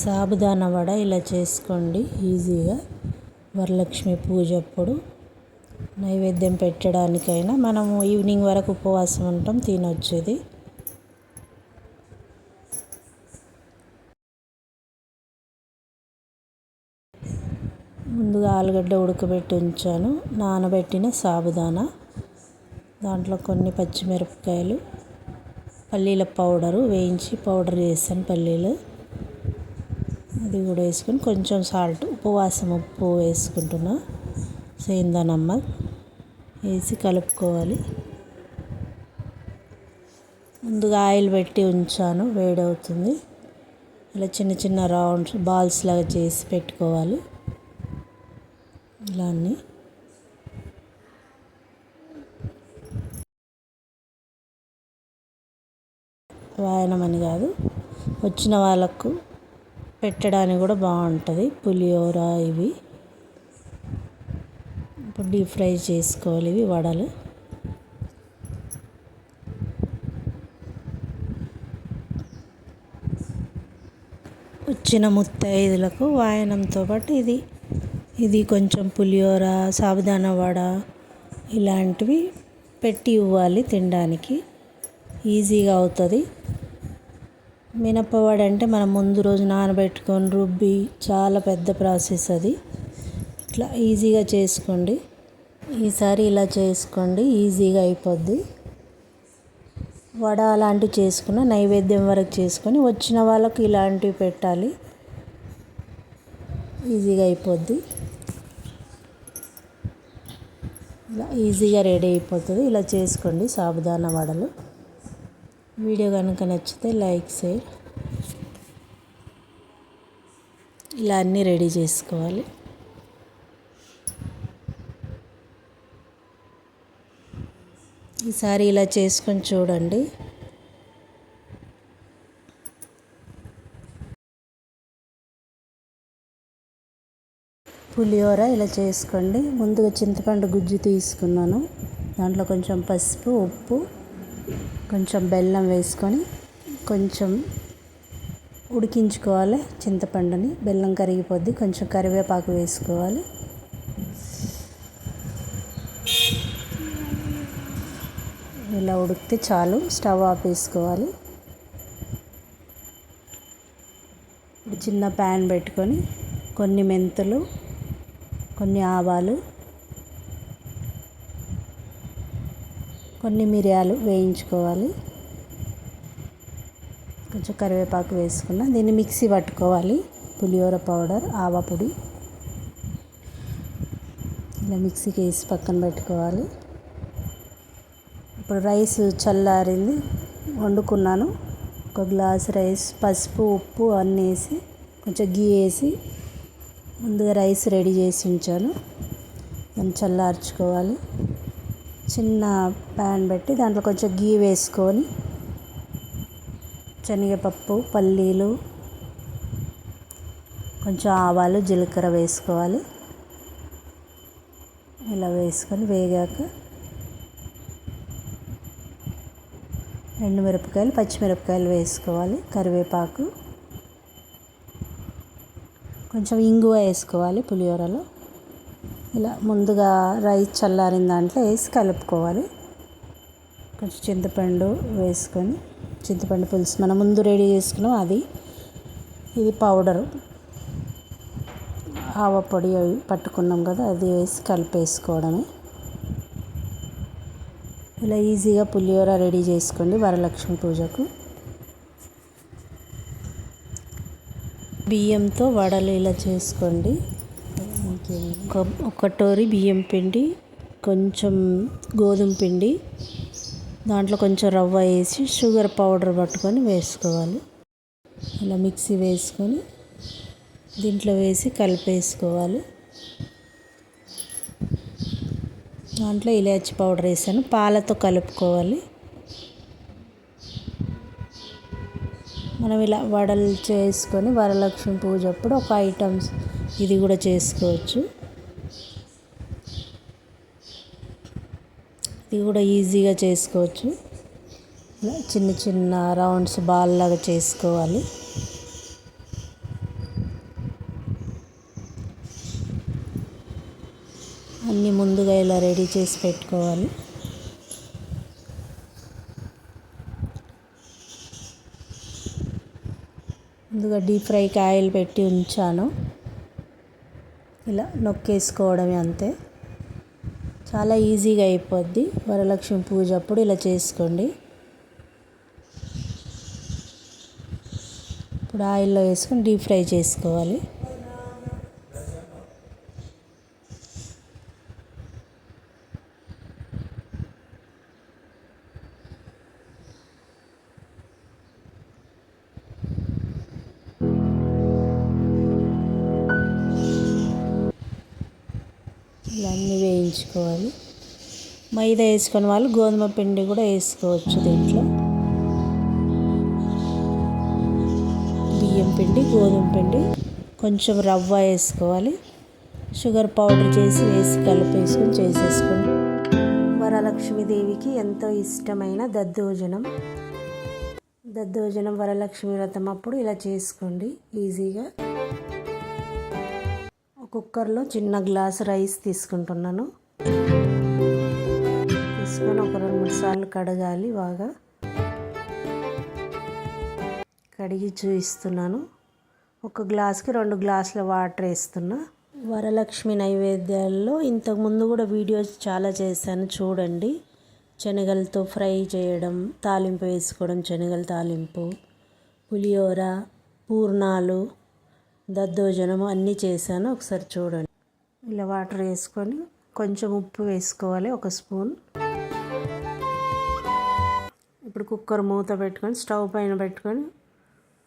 సాబుదానా వడ ఇలా చేసుకోండి ఈజీగా. వరలక్ష్మి పూజ అప్పుడు నైవేద్యం పెట్టడానికైనా మనము ఈవినింగ్ వరకు ఉపవాసం ఉంటాం తినొచ్చు ఇది ముందుగా ఆలుగడ్డ ఉడకబెట్టి ఉంచాను నానబెట్టిన సాబుదానా దాంట్లో కొన్ని పచ్చిమిరపకాయలు పల్లీల పౌడరు వేయించి పౌడర్ చేస్తాను పల్లీలు. అది కూడా వేసుకొని కొంచెం సాల్ట్ ఉపవాసం ఉప్పు వేసుకుంటున్నా. సేందనమ్మ వేసి కలుపుకోవాలి. ముందుగా ఆయిల్ పెట్టి ఉంచాను వేడవుతుంది. ఇలా చిన్న చిన్న రౌండ్స్ బాల్స్ లాగా చేసి పెట్టుకోవాలి. ఇలా అన్నీ. వాయనం అని కాదు వచ్చిన వాళ్ళకు పెట్టడానికి కూడా బాగుంటుంది. పులిహోర ఇవి. ఇప్పుడు డీప్ ఫ్రై చేసుకోవాలి ఇవి వడలు. వచ్చిన ముత్తైదులకు వాయనంతో పాటు ఇది. ఇది కొంచెం పులిహోర సాబుదాన వడ ఇలాంటివి పెట్టి ఇవ్వాలి తినడానికి. ఈజీగా అవుతుంది. మినపవడ అంటే మనం ముందు రోజు నానబెట్టుకొని రుబ్బి చాలా పెద్ద ప్రాసెస్ అది. ఇట్లా ఈజీగా చేసుకోండి. ఈసారి ఇలా చేసుకోండి ఈజీగా అయిపోద్ది. వడ అలాంటివి చేసుకున్న నైవేద్యం వరకు చేసుకొని వచ్చిన వాళ్ళకి ఇలాంటివి పెట్టాలి. ఈజీగా అయిపోద్ది. ఇలా ఈజీగా రెడీ అయిపోతుంది. ఇలా చేసుకోండి సాబుదానా వడలు. వీడియో కనుక నచ్చితే లైక్ షేర్. ఇలా అన్నీ రెడీ చేసుకోవాలి. ఈసారి ఇలా చేసుకొని చూడండి. పులిహోర ఇలా చేసుకోండి. ముందుగా చింతపండు గుజ్జు తీసుకున్నాను. దాంట్లో కొంచెం పసుపు ఉప్పు కొంచెం బెల్లం వేసుకొని కొంచెం ఉడికించుకోవాలి చింతపండుని. బెల్లం కరిగిపోద్ది. కొంచెం కరివేపాకు వేసుకోవాలి. ఇలా ఉడికితే చాలు. స్టవ్ ఆపేసుకోవాలి ఇప్పుడు చిన్న ప్యాన్ పెట్టుకొని కొన్ని మెంతులు కొన్ని ఆవాలు కొన్ని మిరియాలు వేయించుకోవాలి. కొంచెం కరివేపాకు వేసుకున్న దీన్ని మిక్సీ పట్టుకోవాలి. పులిహోర పౌడర్ ఆవపొడి ఇలా మిక్సీకి వేసి పక్కన పెట్టుకోవాలి. ఇప్పుడు రైస్ చల్లారింది. వండుకున్నాను. ఒక గ్లాస్ రైస్ పసుపు ఉప్పు అన్నీ వేసి కొంచెం గీ వేసి ముందుగా రైస్ రెడీ చేసి ఉంచాను. దాన్ని చల్లార్చుకోవాలి. చిన్న ప్యాన్ పెట్టి దాంట్లో కొంచెం గీ వేసుకొని శనగపప్పు పల్లీలు కొంచెం ఆవాలు జీలకర్ర వేసుకోవాలి. ఇలా వేసుకొని వేగాక ఎండుమిరపకాయలు పచ్చిమిరపకాయలు వేసుకోవాలి. కరివేపాకు. కొంచెం ఇంగువ వేసుకోవాలి పులిహోరలో. ఇలా ముందుగా రైస్ చల్లారిన దాంట్లో వేసి కలుపుకోవాలి. కొంచెం చింతపండు వేసుకొని చింతపండు పులుసు మనం ముందు రెడీ చేసుకున్నాం అది. ఇది పౌడరు. ఆవ పొడి అవి పట్టుకున్నాం కదా అది వేసి కలిపేసుకోవడమే. ఇలా ఈజీగా పులిహోర రెడీ చేసుకోండి వరలక్ష్మి పూజకు. బియ్యంతో వడలు ఇలా చేసుకోండి. ఒక ఒక టోరి బియ్యం పిండి కొంచెం గోధుమ పిండి దాంట్లో కొంచెం రవ్వ వేసి షుగర్ పౌడర్ పట్టుకొని వేసుకోవాలి. అలా మిక్సీ వేసుకొని దీంట్లో వేసి కలిపేసుకోవాలి. దాంట్లో ఇలాచి పౌడర్ వేసాను. పాలతో కలుపుకోవాలి. మనం ఇలా వడలు చేసుకొని వరలక్ష్మి పూజ అప్పుడు ఒక ఐటమ్స్ ఇది కూడా చేసుకోవచ్చు. ఇది కూడా ఈజీగా చేసుకోవచ్చు. చిన్న చిన్న రౌండ్స్ బాల్ లాగా చేసుకోవాలి. అన్నీ ముందుగా ఇలా రెడీ చేసి పెట్టుకోవాలి. ముందుగా డీప్ ఫ్రైకి ఆయిల్ పెట్టి ఉంచాను. ఇలా నొక్కేసుకోవడమే అంతే. చాలా ఈజీగా అయిపోద్ది. వరలక్ష్మి పూజ అప్పుడు ఇలా చేసుకోండి. ఇప్పుడు ఆయిల్లో వేసుకొని డీప్ ఫ్రై చేసుకోవాలి. ఇలా అన్నీ వేయించుకోవాలి. మైదా వేసుకొని వాళ్ళు గోధుమ పిండి కూడా వేసుకోవచ్చు దీంట్లో. బియ్యం పిండి గోధుమ పిండి కొంచెం రవ్వ వేసుకోవాలి. షుగర్ పౌడర్ చేసి వేసి కలిపేసుకొని చేసేసుకోండి. వరలక్ష్మీదేవికి ఎంతో ఇష్టమైన దద్దోజనం. దద్దోజనం వరలక్ష్మి వ్రతం అప్పుడు ఇలా చేసుకోండి ఈజీగా. కుక్కర్లో చిన్న గ్లాస్ రైస్ తీసుకుంటున్నాను. తీసుకొని ఒక రెండు మూడు సార్లు కడగాలి బాగా. కడిగి చూపిస్తున్నాను. ఒక గ్లాస్కి రెండు గ్లాసుల వాటర్ వేస్తున్నా. వరలక్ష్మి నైవేద్యాల్లో ఇంతకుముందు కూడా వీడియోస్ చాలా చేశాను చూడండి. శనగలతో ఫ్రై చేయడం తాలింపు వేసుకోవడం శనగల తాలింపు పులిహోర పూర్ణాలు దద్దోజనము అన్నీ చేశాను. ఒకసారి చూడండి. ఇలా వాటర్ వేసుకొని కొంచెం ఉప్పు వేసుకోవాలి ఒక స్పూన్. ఇప్పుడు కుక్కర్ మూత పెట్టుకొని స్టవ్ పైన పెట్టుకొని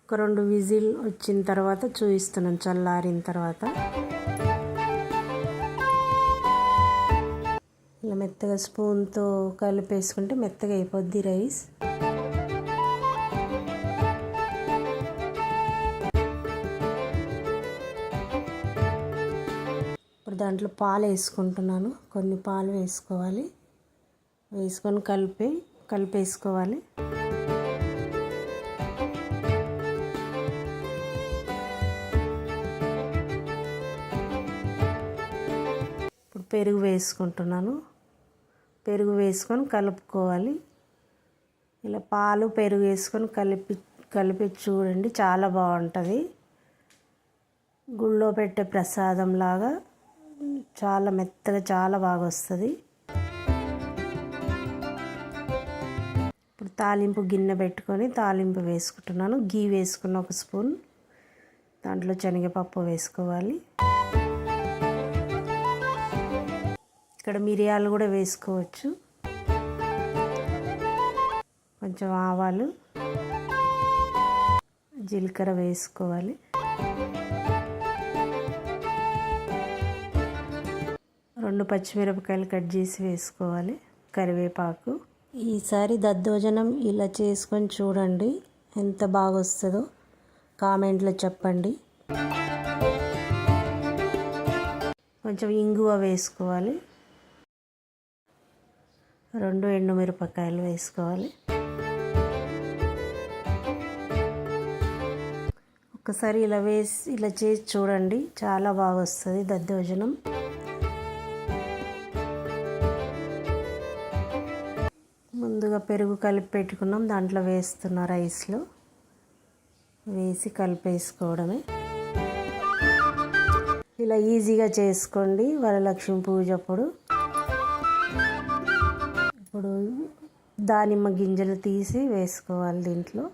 ఒక రెండు విజిల్ వచ్చిన తర్వాత చూపిస్తున్నాను చల్లారిన తర్వాత. ఇలా మెత్తగా స్పూన్తో కలిపేసుకుంటే మెత్తగా అయిపోద్ది రైస్. దాంట్లో పాలు వేసుకుంటున్నాను. కొన్ని పాలు వేసుకోవాలి. వేసుకొని కలిపి కలిపేసుకోవాలి. ఇప్పుడు పెరుగు వేసుకుంటున్నాను. పెరుగు వేసుకొని కలుపుకోవాలి. ఇలా పాలు పెరుగు వేసుకొని కలిపి కలిపి చూడండి. చాలా బాగుంటుంది. గుళ్ళో పెట్టే ప్రసాదం లాగా చాలా మెత్తగా చాలా బాగా వస్తుంది. ఇప్పుడు తాలింపు గిన్నె పెట్టుకొని తాలింపు వేసుకుంటున్నాను. గీ వేసుకున్న ఒక స్పూన్. దాంట్లో శనగపప్పు వేసుకోవాలి. ఇక్కడ మిరియాలు కూడా వేసుకోవచ్చు. కొంచెం ఆవాలు జీలకర్ర వేసుకోవాలి. రెండు పచ్చిమిరపకాయలు కట్ చేసి వేసుకోవాలి కరివేపాకు. ఈసారి దద్దోజనం ఇలా చేసుకొని చూడండి ఎంత బాగా వస్తుందో కామెంట్లో చెప్పండి. కొంచెం ఇంగువ వేసుకోవాలి. రెండు ఎండుమిరపకాయలు వేసుకోవాలి. ఒకసారి ఇలా వేసి ఇలా చేసి చూడండి చాలా బాగా వస్తుంది దద్దోజనం. పెరుగు కలిపి పెట్టుకున్నాం. దాంట్లో వేస్తున్న రైస్లో వేసి కలిపేసుకోవడమే. ఇలా ఈజీగా చేసుకోండి. వరలక్ష్మి పూజ అప్పుడు. ఇప్పుడు దానిమ్మ గింజలు తీసి వేసుకోవాలి దీంట్లో.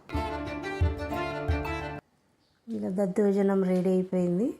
ఇలా దద్దోజనం రెడీ అయిపోయింది.